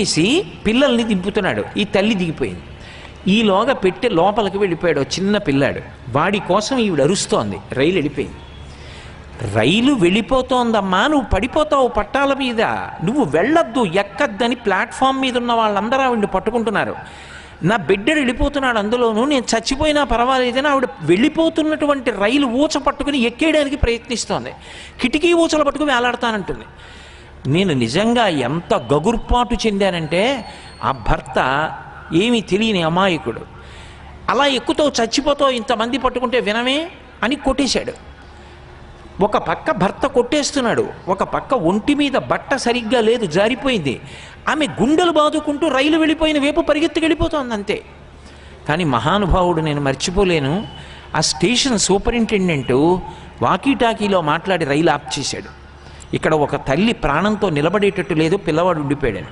చేసి పిల్లల్ని దింపుతున్నాడు. ఈ తల్లి దిగిపోయింది. ఈలోగా పెట్టి లోపలికి వెళ్ళిపోయాడు చిన్న పిల్లాడు. వాడి కోసం ఈవిడ అరుస్తోంది. రైలు వెళ్ళిపోయింది. రైలు వెళ్ళిపోతోందమ్మా నువ్వు పడిపోతావు పట్టాల మీద. నువ్వు వెళ్ళొద్దు ఎక్కద్దని ప్లాట్ఫామ్ మీద ఉన్న వాళ్ళందరూ ఆవిడ పట్టుకుంటున్నారు. నా బిడ్డడు వెళ్ళిపోతున్నాడు అందులోనూ నేను చచ్చిపోయినా పర్వాలేదని ఆవిడ వెళ్ళిపోతున్నటువంటి రైలు ఊచ పట్టుకుని ఎక్కేయడానికి ప్రయత్నిస్తోంది. కిటికీ ఊచలు పట్టుకుని వేలాడతానంటుంది. నేను నిజంగా ఎంత గగుర్పాటు చెందానంటే ఆ భర్త ఏమీ తెలియని అమాయకుడు. అలా ఎక్కుతావు చచ్చిపోతావు ఇంతమంది పట్టుకుంటే వినమే అని కొట్టేశాడు. ఒక పక్క భర్త కొట్టేస్తున్నాడు ఒక పక్క ఒంటి మీద బట్ట సరిగ్గా లేదు జారిపోయింది. ఆమె గుండెలు బాదుకుంటూ రైలు వెళ్ళిపోయిన వైపు పరిగెత్తుకెళ్ళిపోతోంది అంతే. కానీ మహానుభావుడు నేను మర్చిపోలేను ఆ స్టేషన్ సూపరింటెండెంట్ వాకీటాకీలో మాట్లాడి రైలు ఆప్ చేశాడు. ఇక్కడ ఒక తల్లి ప్రాణంతో నిలబడేటట్టు లేదు పిల్లవాడు ఉండిపోయాడు.